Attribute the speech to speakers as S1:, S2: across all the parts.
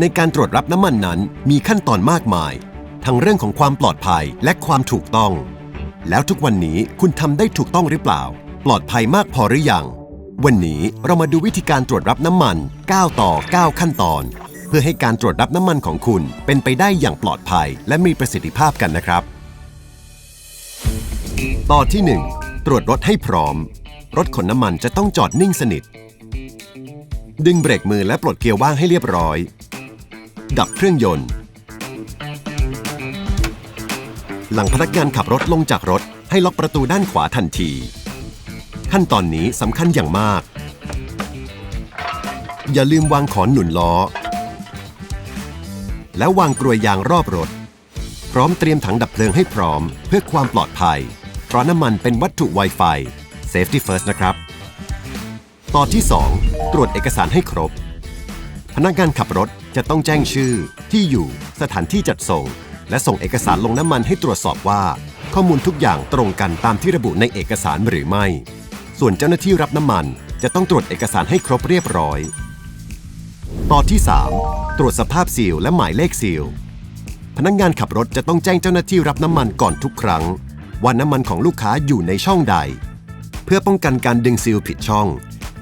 S1: ในการตรวจรับน้ำมันนั้นมีขั้นตอนมากมาย ทั้งเรื่องของความปลอดภัยและความถูกต้อง แล้วทุกวันนี้คุณทำได้ถูกต้องหรือเปล่า ปลอดภัยมากพอหรือยัง วันนี้เรามาดูวิธีการตรวจรับน้ำมัน 9 ต่อ 9 ขั้นตอน เพื่อให้การตรวจรับน้ำมันของคุณเป็นไปได้อย่างปลอดภัย และมีประสิทธิภาพกันนะครับ ต่อที่ 1 ตรวจรถให้พร้อม รถขนน้ำมันจะต้องจอดนิ่งสนิทดึงเบรกมือและปลดเกียร์ว่างให้เรียบร้อย ดับเครื่องยนต์ หลังพนักงานขับรถลงจากรถให้ล็อกประตูด้านขวาทันที ขั้นตอนนี้สำคัญอย่างมาก อย่าลืมวางขอนหนุนล้อ แล้ววางกลวยยางรอบรถ พร้อมเตรียมถังดับเพลิงให้พร้อมเพื่อความปลอดภัย เพราะน้ำมันเป็นวัตถุ Wi-Fi Safety First นะครับต่อที่ 2 ตรวจเอกสารให้ครบ พนักงานขับรถ จะต้องแจ้งชื่อ ที่อยู่ สถานที่จัดส่ง และส่งเอกสารลงน้ำมันให้ตรวจสอบว่า ข้อมูลทุกอย่างตรงกันตามที่ระบุในเอกสารหรือไม่ ส่วนเจ้าหน้าที่รับน้ำมัน จะต้องตรวจเอกสารให้ครบเรียบร้อยต่อที่ 3 ตรวจสภาพซีลและหมายเลขซีล พนักงานขับรถจะต้องแจ้งเจ้าหน้าที่รับน้ำมันก่อนทุกครั้ง ว่าน้ำมันของลูกค้าอยู่ในช่องใด เพื่อป้องกันการดึงซีลผิดช่อง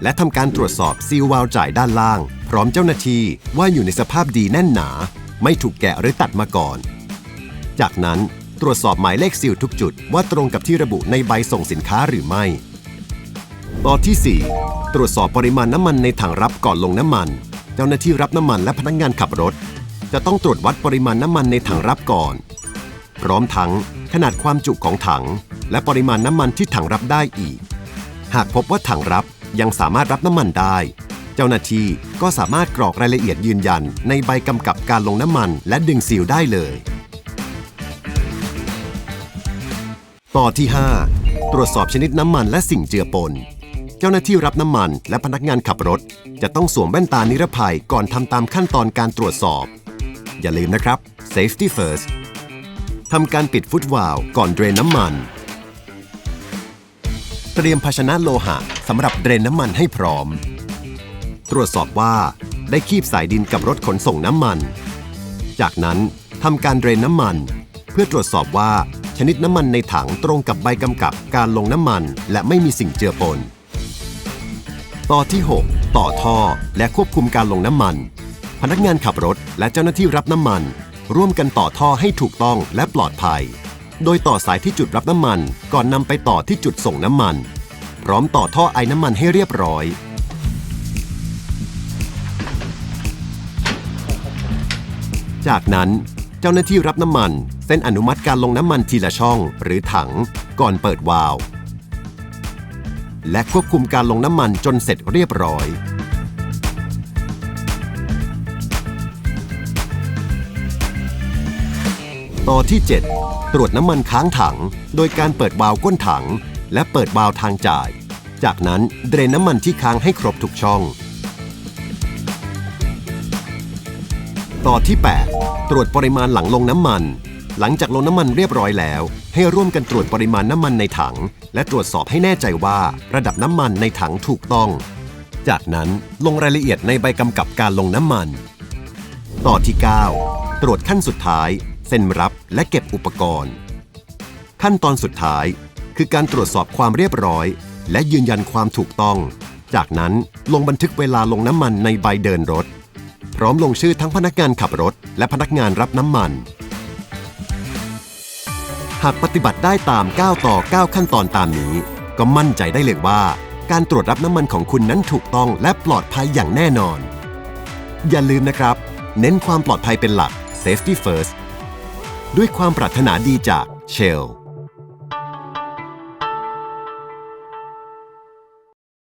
S1: และทำการตรวจสอบซีลวาล์วจ่ายด้านล่าง ร้อมเจ้าหน้าที่ว่าอยู่ในสภาพดีแน่นหนา ไม่ถูกแกะหรือตัดมาก่อน จากนั้นตรวจสอบหมายเลขซีลทุกจุดว่าตรงกับที่ระบุในใบส่งสินค้าหรือไม่ต่อที่ 4 ตรวจสอบปริมาณน้ำมันในถังรับก่อนลงน้ำมัน เจ้าหน้าที่รับน้ำมันและพนักงานขับรถ จะต้องตรวจวัดปริมาณน้ำมันในถังรับก่อน พร้อมทั้งขนาดความจุของถัง และปริมาณน้ำมันที่ถังรับได้อีก หากพบว่าถังรับยังสามารถรับน้ำมันได้ เจ้าหน้าที่ก็สามารถกรอกรายละเอียดยืนยัน ในใบกำกับการลงน้ำมัน และดึงซีลได้เลยต่อที่ 5 ตรวจสอบชนิดน้ำมันและสิ่งเจือปน เจ้าหน้าที่รับน้ำมันและพนักงานขับรถ จะต้องสวมแว่นตานิรภัยก่อนทำตามขั้นตอนการตรวจสอบ อย่าลืมนะครับ safety first ทำการปิดฟุตวาล์วก่อนเดรนน้ำมัน เตรียมภาชนะโลหะสำหรับเดรนน้ำมันให้พร้อม ตรวจสอบว่าได้คีบสายดินกับรถขนส่งน้ำมัน จากนั้นทำการเดรนน้ำมัน เพื่อตรวจสอบว่าชนิดน้ำมันในถังตรงกับใบกำกับการลงน้ำมัน และไม่มีสิ่งเจือปน ต่อที่ 6 ต่อท่อและควบคุมการลงน้ำมัน พนักงานขับรถและเจ้าหน้าที่รับน้ำมัน ร่วมกันต่อท่อให้ถูกต้องและปลอดภัย โดยต่อสายที่จุดรับน้ำมันก่อนนำไปต่อที่จุดส่งน้ำมัน พร้อมต่อท่อไอ้น้ำมันให้เรียบร้อย จากนั้นเจ้าหน้าที่รับน้ำมันเซ็นอนุมัติการลงน้ำมันทีละช่องหรือถังก่อนเปิดวาล์วและควบคุมการลงน้ำมันจนเสร็จเรียบร้อยต่อที่ 7 ตรวจน้ำมันค้างถัง โดยการเปิดวาล์วก้นถัง และเปิดวาล์วทางจ่าย จากนั้นเดรนน้ำมันที่ค้างให้ครบทุกช่อง ต่อที่ 8 ตรวจปริมาณหลังลงน้ำมัน หลังจากลงน้ำมันเรียบร้อยแล้ว ให้ร่วมกันตรวจปริมาณน้ำมันในถัง และตรวจสอบให้แน่ใจว่าระดับน้ำมันในถังถูกต้อง จากนั้นลงรายละเอียดในใบกำกับการลงน้ำมัน ต่อที่ 9 ตรวจขั้นสุดท้าย เซ็นรับและเก็บอุปกรณ์ ขั้นตอนสุดท้าย คือการตรวจสอบความเรียบร้อย และยืนยันความถูกต้อง จากนั้นลงบันทึกเวลาลงน้ำมันในใบเดินรถ พร้อมลงชื่อทั้งพนักงานขับรถ และพนักงานรับน้ำมัน หากปฏิบัติได้ตาม 9 ต่อ 9 ขั้นตอนตามนี้ ก็มั่นใจได้เลยว่า การตรวจรับน้ำมันของคุณนั้นถูกต้องและปลอดภัยอย่างแน่นอน อย่าลืมนะครับ เน้นความปลอดภัยเป็นหลัก safety first ด้วยความปรารถนาดีจาก Shell